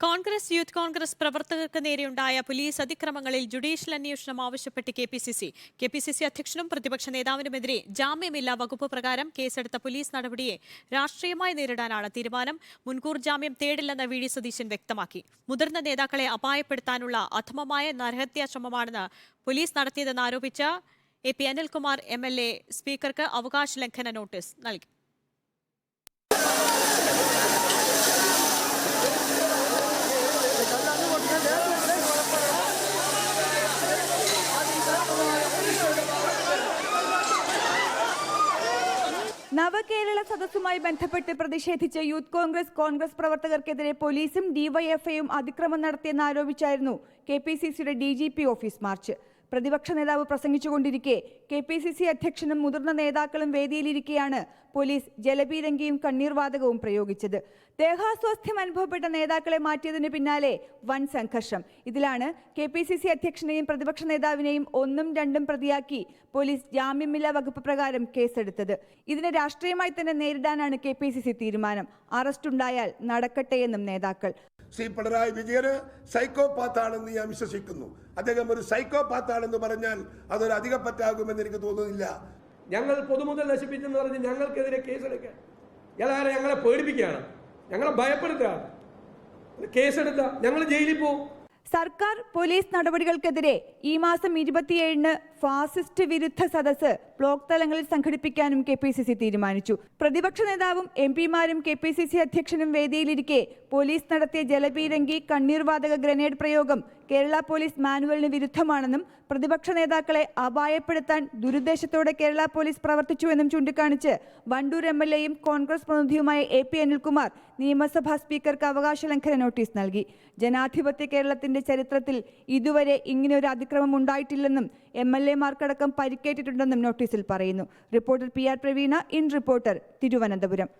Congress youth Congress പ്രവർത്തകർക്ക് നേരെയുണ്ടായ police അതിക്രമങ്ങളിൽ judicial അന്വേഷണം ആവശ്യപ്പെട്ട് K P C C. K P C C അധ്യക്ഷനും പ്രതിപക്ഷ നേതാവിനുമെതിരെ ജാമ്യമില്ലാ വകുപ്പ് പ്രകാരം കേസെടുത്ത പോലീസ് നടപടിയെ രാഷ്ട്രീയമായി നേരിടാനാണ് തീരുമാനം. മുൻകൂർ ജാമ്യം തേടില്ലെന്ന് വി ഡി സതീശൻ വ്യക്തമാക്കി. മുതിർന്ന നേതാക്കളെ അപായപ്പെടുത്താനുള്ള അധമമായ നരഹത്യാ ശ്രമമാണെന്ന് പോലീസ് നടത്തിയതെന്ന് ആരോപിച്ച A P Anilkumar M L A സ്പീക്കർക്ക് അവകാശ ലംഘന നോട്ടീസ് നൽകി. നവകേരള സദസ്സുമായി ബന്ധപ്പെട്ട് പ്രതിഷേധിച്ച് യൂത്ത് കോൺഗ്രസ് കോൺഗ്രസ് പ്രവർത്തകർക്കെതിരെ പോലീസും ഡിവൈഎഫ്ഐയും അതിക്രമം നടത്തിയെന്ന് ആരോപിച്ചായിരുന്നു കെ പി സി സിയുടെ D G P office March. പ്രതിപക്ഷ നേതാവ് പ്രസംഗിച്ചുകൊണ്ടിരിക്കെ. കെ പി സി സി അധ്യക്ഷനും മുതിർന്ന നേതാക്കളും വേദിയിലിരിക്കെയാണ് പോലീസ് ജലപീരങ്കിയും കണ്ണീർവാതകവും പ്രയോഗിച്ചത്. ദേഹാസ്വാസ്ഥ്യം അനുഭവപ്പെട്ട നേതാക്കളെ മാറ്റിയതിന് പിന്നാലെ വൻ സംഘർഷം. ഇതിലാണ് കെ പി സി സി അധ്യക്ഷനെയും പ്രതിപക്ഷ നേതാവിനെയും ഒന്നും രണ്ടും പ്രതിയാക്കി പോലീസ് ജാമ്യമില്ലാ വകുപ്പ് പ്രകാരം കേസെടുത്തത്. ഇതിനെ രാഷ്ട്രീയമായി തന്നെ നേരിടാനാണ് കെ പി സി സി തീരുമാനം. അറസ്റ്റുണ്ടായാൽ നടക്കട്ടെയെന്നും നേതാക്കൾ. ശ്രീ പിണറായി വിജയന് സൈക്കോപാത്താണെന്ന് ഞാൻ വിശ്വസിക്കുന്നു. അദ്ദേഹം ഒരു സൈക്കോപാത്താണെന്ന് പറഞ്ഞാൽ അതൊരു അധിക പറ്റാകുമെന്ന് എനിക്ക് തോന്നുന്നില്ല. ഞങ്ങൾ പൊതുമുതൽ നശിപ്പിച്ചെന്ന് പറഞ്ഞ് ഞങ്ങൾക്കെതിരെ കേസെടുക്കാൻ. ഇയാളാരെ ഞങ്ങളെ പേടിപ്പിക്കുകയാണ്. ഞങ്ങളെ ഭയപ്പെടുത്തുകയാണ്. കേസെടുത്ത. ഞങ്ങൾ ജയിലിൽ പോകും സർക്കാർ പോലീസ് നടപടികൾക്കെതിരെ ഈ മാസം ഇരുപത്തിയേഴിന് ഫാസിസ്റ്റ് വിരുദ്ധ സദസ്സ് ബ്ലോക്ക് തലങ്ങളിൽ സംഘടിപ്പിക്കാനും കെ തീരുമാനിച്ചു. പ്രതിപക്ഷ നേതാവും എം പിമാരും കെ പി സി സി അധ്യക്ഷനും വേദിയിലിരിക്കെ പോലീസ് നടത്തിയ ജലപീരങ്കി കണ്ണീർവാതക ഗ്രനേഡ് പ്രയോഗം കേരള പോലീസ് മാനുവലിന് വിരുദ്ധമാണെന്നും പ്രതിപക്ഷ നേതാക്കളെ അപായപ്പെടുത്താൻ ദുരുദ്ദേശത്തോടെ കേരള പോലീസ് പ്രവർത്തിച്ചുവെന്നും ചൂണ്ടിക്കാണിച്ച് വണ്ടൂർ എം എൽ എയും കോൺഗ്രസ് പ്രതിനിധിയുമായ എ പി അനിൽകുമാർ നിയമസഭാ സ്പീക്കർക്ക് അവകാശ ലംഘന നോട്ടീസ് നൽകി. ജനാധിപത്യ കേരളത്തിന്റെ ചരിത്രത്തിൽ ഇതുവരെ ഇങ്ങനെ ഒരു അതിക്രമം ഉണ്ടായിട്ടില്ലെന്നും എം എൽ എമാർക്കടക്കം പരിക്കേറ്റിട്ടുണ്ടെന്നും നോട്ടീസിൽ പറയുന്നു reporter P R Praveena in reporter Thiruvananthapuram